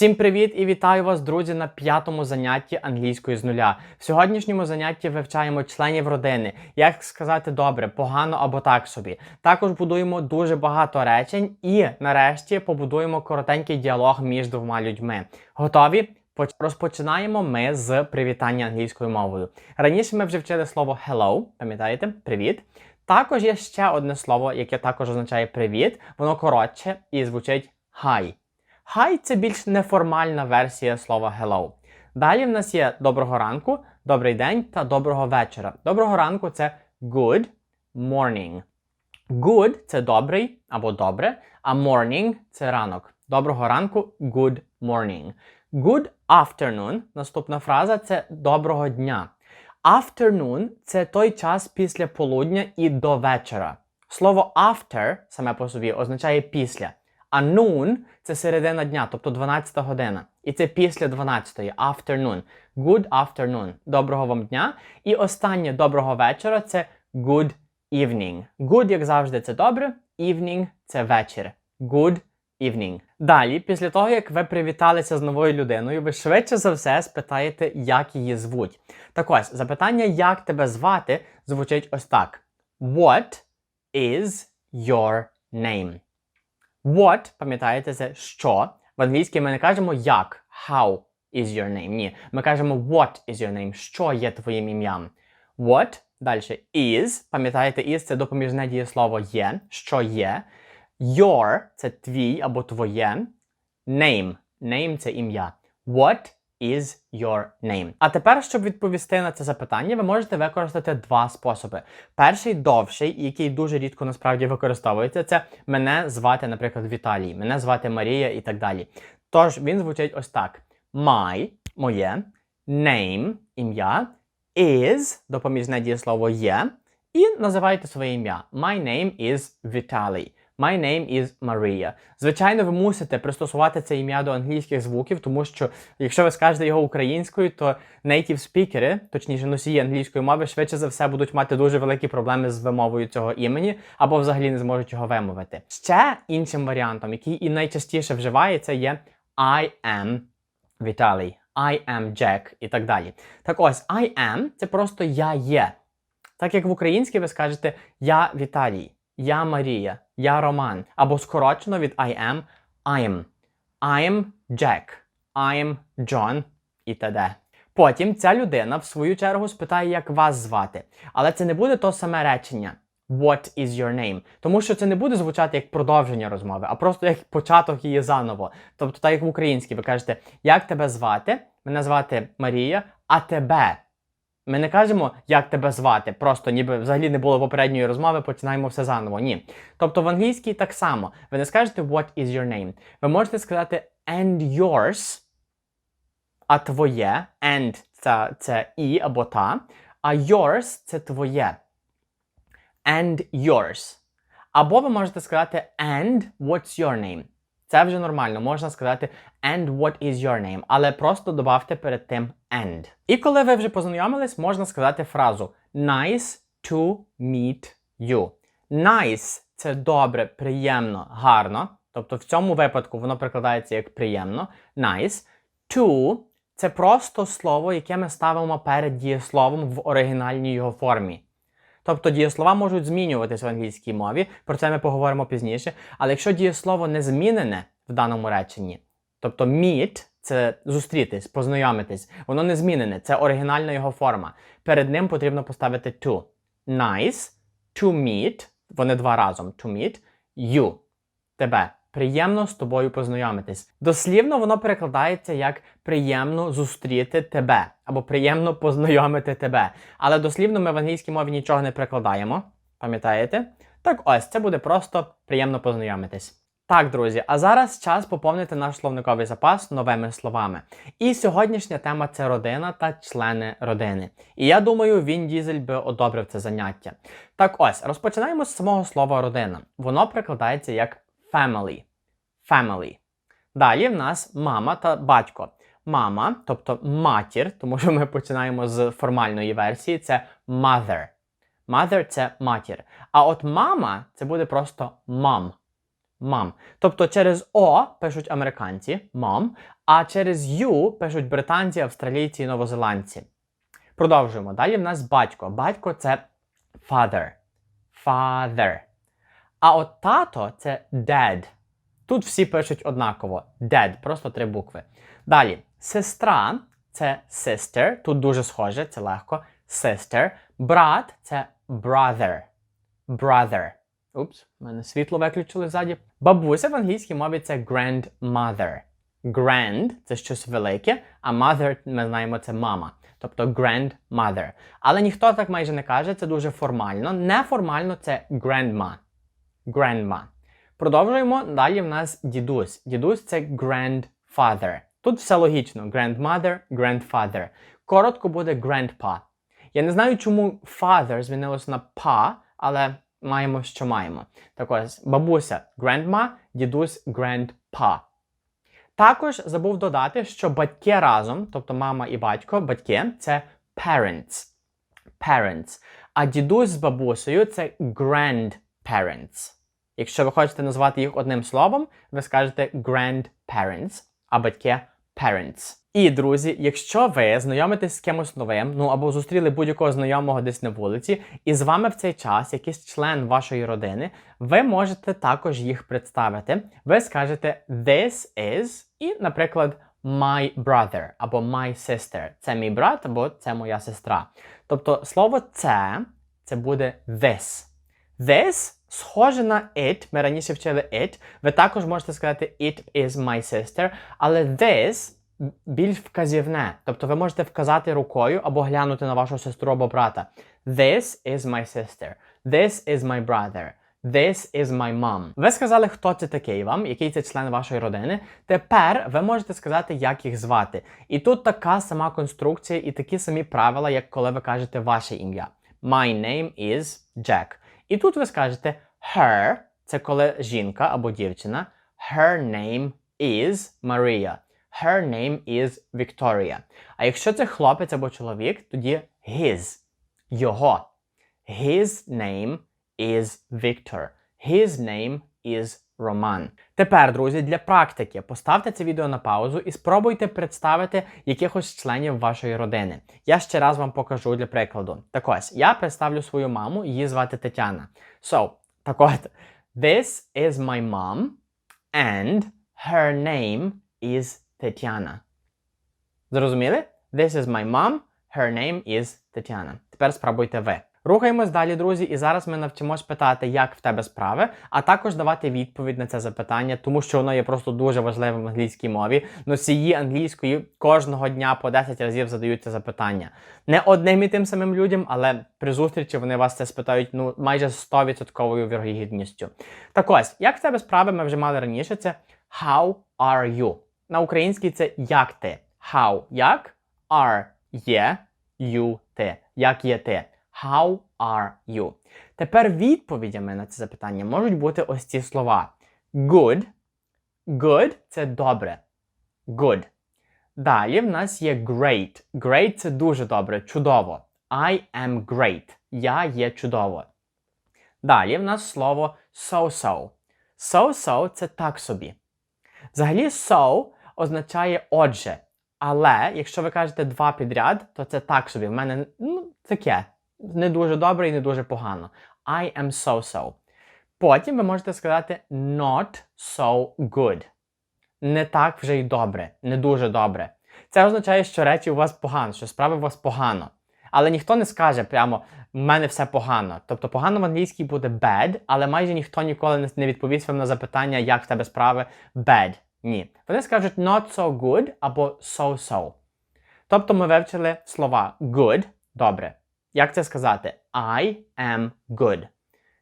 Всім привіт і вітаю вас, друзі, на п'ятому занятті англійської з нуля. В сьогоднішньому занятті вивчаємо членів родини, як сказати добре, погано або так собі. Також будуємо дуже багато речень і нарешті побудуємо коротенький діалог між двома людьми. Готові? Розпочинаємо ми з привітання англійською мовою. Раніше ми вже вчили слово hello, пам'ятаєте? Привіт. Також є ще одне слово, яке також означає привіт. Воно коротше і звучить hi. Hi – це більш неформальна версія слова hello. Далі в нас є доброго ранку, добрий день та доброго вечора. Доброго ранку це good morning. Good це добрий або добре, а morning це ранок. Доброго ранку good morning. Good afternoon. Наступна фраза це доброго дня. Afternoon це той час після полудня і до вечора. Слово after саме по собі означає після. А noon – це середина дня, тобто 12 година. І це після 12 afternoon. Good afternoon. Доброго вам дня. І останнє доброго вечора це good evening. Good, як завжди, це добре. Evening – це вечір. Good evening. Далі, після того, як ви привіталися з новою людиною, ви швидше за все спитаєте, як її звуть. Так ось, запитання, як тебе звати, звучить ось так: What is your name? What, пам'ятаєте, це що. В англійській ми не кажемо як, how is your name. Ні. Ми кажемо what is your name, що є твоїм ім'ям. What, далі is, пам'ятаєте, is це допоміжне дієслово є, що є. Your це твій або твоє. Name. Name це ім'я. What is your name? А тепер, щоб відповісти на це запитання, ви можете використати два способи. Перший довший, який дуже рідко насправді використовується, це мене звати, наприклад, Віталій, мене звати Марія і так далі. Тож він звучить ось так: My, моє, name, ім'я, is, допоміжне дієслово є, і називаєте своє ім'я. My name is Vitaly. My name is Maria. Звичайно, ви мусите пристосувати це ім'я до англійських звуків, тому що якщо ви скажете його українською, то native спікери, точніше носії англійської мови, швидше за все будуть мати дуже великі проблеми з вимовою цього імені, або взагалі не зможуть його вимовити. Ще іншим варіантом, який і найчастіше вживається, є I am Vitaly, I am Jack і так далі. Так ось, I am це просто я є. Так як в українській ви скажете Я Віталій, я Марія, я Роман. Або скорочено від I am I'm. I'm Jack, I'm John і т.д. Потім ця людина в свою чергу спитає, як вас звати. Але це не буде то саме речення. What is your name? Тому що це не буде звучати як продовження розмови, а просто як початок її заново. Тобто, так як в українській, ви кажете, як тебе звати? Мене звати Марія, а тебе. Ми не кажемо, як тебе звати, просто ніби взагалі не було попередньої розмови, починаємо все заново. Ні. Тобто в англійській так само. Ви не скажете what is your name. Ви можете сказати and yours, а твоє, and це, це і або та, а yours це твоє. And yours. Або ви можете сказати and what's your name. Це вже нормально, можна сказати and what is your name, але просто додавте перед тим and. І коли ви вже познайомились, можна сказати фразу nice to meet you. Nice це добре, приємно, гарно. Тобто в цьому випадку воно прикладається як приємно. Nice. To це просто слово, яке ми ставимо перед дієсловом в оригінальній його формі. Тобто дієслова можуть змінюватися в англійській мові, про це ми поговоримо пізніше. Але якщо дієслово не змінене в даному реченні, тобто meet – це зустрітись, познайомитись, воно не змінене, це оригінальна його форма. Перед ним потрібно поставити to. Nice to meet, вони два разом to meet you. Тебе. Приємно з тобою познайомитись. Дослівно воно перекладається як приємно зустріти тебе або приємно познайомити тебе. Але дослівно ми в англійській мові нічого не перекладаємо. Пам'ятаєте? Так ось це буде просто приємно познайомитись. Так, друзі, а зараз час поповнити наш словниковий запас новими словами. І сьогоднішня тема це родина та члени родини. І я думаю, він дізель би одобрив це заняття. Так ось, розпочинаємо з самого слова родина. Воно перекладається як family. Family. Далі в нас мама та батько. Мама, тобто матір, тому що ми починаємо з формальної версії, це mother. Mother це матір. А от мама це буде просто mom. mom. Тобто через О пишуть американці mom, а через Ю пишуть британці, австралійці і новозеландці. Продовжуємо. Далі в нас батько. Батько це father. Father. А от тато це dad. Тут всі пишуть однаково. Dad, просто три букви. Далі, сестра це sister. Тут дуже схоже, це легко. Sister. Брат це brother. Brother. Упс, в мене світло виключили ззаді. Бабуся в англійській мові це grandmother. Grand це щось велике, а mother, ми знаємо, це мама. Тобто grandmother. Але ніхто так майже не каже, це дуже формально. Неформально це grandma. Grandma. Продовжуємо. Далі в нас дідусь. Дідусь це grandfather. Тут все логічно: grandmother, grandfather. Коротко буде grandpa. Я не знаю, чому father змінилось на pa, але маємо, що маємо. Так ось, бабуся grandma, дідусь grandpa. Також забув додати, що батьки разом, тобто мама і батько, батьки це parents. Parents. А дідусь з бабусею це grandparents. Якщо ви хочете назвати їх одним словом, ви скажете grandparents, а батьки parents. І, друзі, якщо ви знайомитесь з кимось новим, ну або зустріли будь-якого знайомого десь на вулиці, і з вами в цей час якийсь член вашої родини, ви можете також їх представити. Ви скажете this is, і, наприклад, my brother або my sister. Це мій брат або це моя сестра. Тобто слово це це буде this. This схоже на it. Ми раніше вчили it. Ви також можете сказати it is my sister, але this більш вказівне. Тобто ви можете вказати рукою або глянути на вашу сестру або брата. This is my sister. This is my brother. This is my mom. Ви сказали, хто це такий вам, який це член вашої родини. Тепер ви можете сказати, як їх звати. І тут така сама конструкція і такі самі правила, як коли ви кажете ваше ім'я. My name is Jack. І тут ви скажете her, це коли жінка або дівчина. Her name is Maria. Her name is Victoria. А якщо це хлопець або чоловік, тоді his. Його. His name is Victor. His name is Roman. Тепер, друзі, для практики поставте це відео на паузу і спробуйте представити якихось членів вашої родини. Я ще раз вам покажу для прикладу. Так ось, я представлю свою маму, її звати Тетяна. So, так от, this is my mom, and her name is Тетяна. Зрозуміли? This is my mom, her name is Тетяна. Тепер спробуйте ви. Рухаємось далі, друзі, і зараз ми навчимось питати, як в тебе справи, а також давати відповідь на це запитання, тому що воно є просто дуже важливим в англійській мові. Носії англійської кожного дня по 10 разів задають це запитання. Не одним і тим самим людям, але при зустрічі вони вас це спитають ну майже 100% вірогідністю. Так ось, як в тебе справи, ми вже мали раніше, це How are you? На українській це як ти. How як? Are є, you ти. Як є ти? How are you? Тепер відповідями на це запитання можуть бути ось ці слова. Good. Good це добре. Good. Далі в нас є great. Great це дуже добре, чудово. I am great. Я є чудово. Далі в нас слово so-so. So-so це так собі. Взагалі, so означає отже. Але якщо ви кажете два підряд, то це так собі. В мене ну, таке. Не дуже добре і не дуже погано. I am so-so. Потім ви можете сказати not so good. Не так вже й добре, не дуже добре. Це означає, що речі у вас погано, що справи у вас погано. Але ніхто не скаже прямо в мене все погано. Тобто погано в англійській буде bad, але майже ніхто ніколи не відповість вам на запитання, як в тебе справи bad. Ні. Вони скажуть not so good або so-so. Тобто ми вивчили слова good добре. Як це сказати? I am good.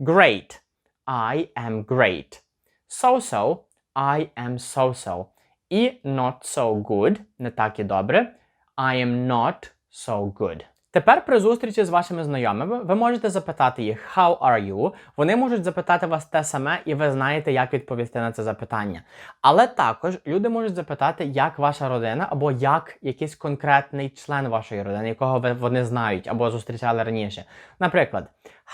Great. I am great. So-so. I am so-so. І not so good. Не так і добре. I am not so good. Тепер при зустрічі з вашими знайомими ви можете запитати їх How are you? Вони можуть запитати вас те саме, і ви знаєте, як відповісти на це запитання. Але також люди можуть запитати, як ваша родина, або як якийсь конкретний член вашої родини, якого ви вони знають або зустрічали раніше. Наприклад,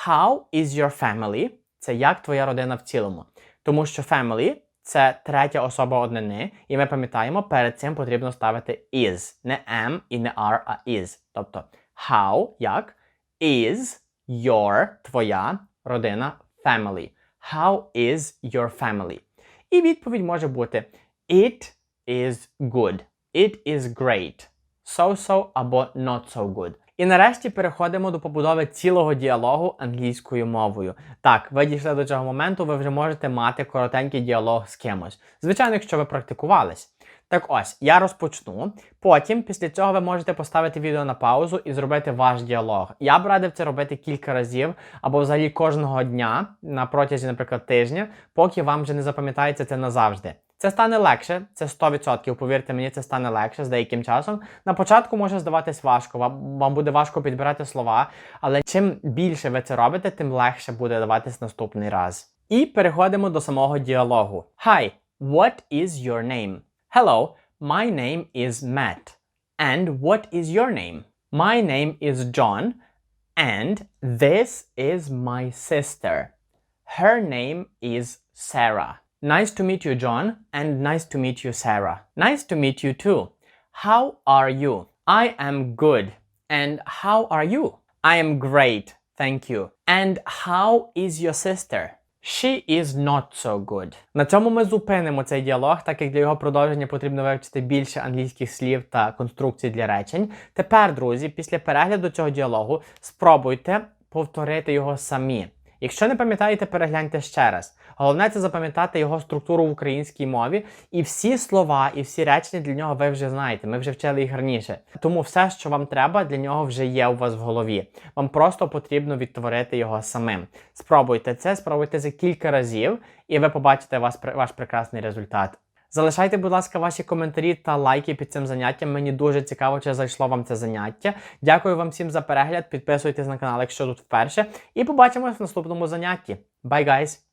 How is your family? Це як твоя родина в цілому. Тому що family це третя особа однини, і ми пам'ятаємо, перед цим потрібно ставити is. Не am і не are, а is. Тобто how, як is your твоя родина family. How is your family? І відповідь може бути It is good. It is great. So-so або not so good. І нарешті переходимо до побудови цілого діалогу англійською мовою. Так, ви дійшли до цього моменту, ви вже можете мати коротенький діалог з кимось. Звичайно, якщо ви практикувались. Так ось, я розпочну. Потім, після цього, ви можете поставити відео на паузу і зробити ваш діалог. Я б радив це робити кілька разів або взагалі кожного дня на протязі, наприклад, тижня, поки вам вже не запам'ятається це назавжди. Це стане легше, це 100%, повірте мені, це стане легше з деяким часом. На початку може здаватись важко, вам, буде важко підбирати слова, але чим більше ви це робите, тим легше буде даватись наступний раз. І переходимо до самого діалогу. Hi, what is your name? Hello, my name is Matt. And what is your name? My name is John, and this is my sister. Her name is Sarah. Nice to meet you, John, and nice to meet you, Sarah. Nice to meet you too. How are you? I am good. And how are you? I am great, thank you. And how is your sister? She is not so good. На цьому ми зупинимо цей діалог, так як для його продовження потрібно вивчити більше англійських слів та конструкцій для речень. Тепер, друзі, після перегляду цього діалогу спробуйте повторити його самі. Якщо не пам'ятаєте, перегляньте ще раз. Головне це запам'ятати його структуру в українській мові, і всі слова, і всі речення для нього ви вже знаєте. Ми вже вчили їх раніше. Тому все, що вам треба, для нього вже є у вас в голові. Вам просто потрібно відтворити його самим. Спробуйте це, спробуйте це кілька разів, і ви побачите ваш прекрасний результат. Залишайте, будь ласка, ваші коментарі та лайки під цим заняттям. Мені дуже цікаво, чи зайшло вам це заняття. Дякую вам всім за перегляд. Підписуйтесь на канал, якщо тут вперше. І побачимось в наступному занятті. Bye, guys!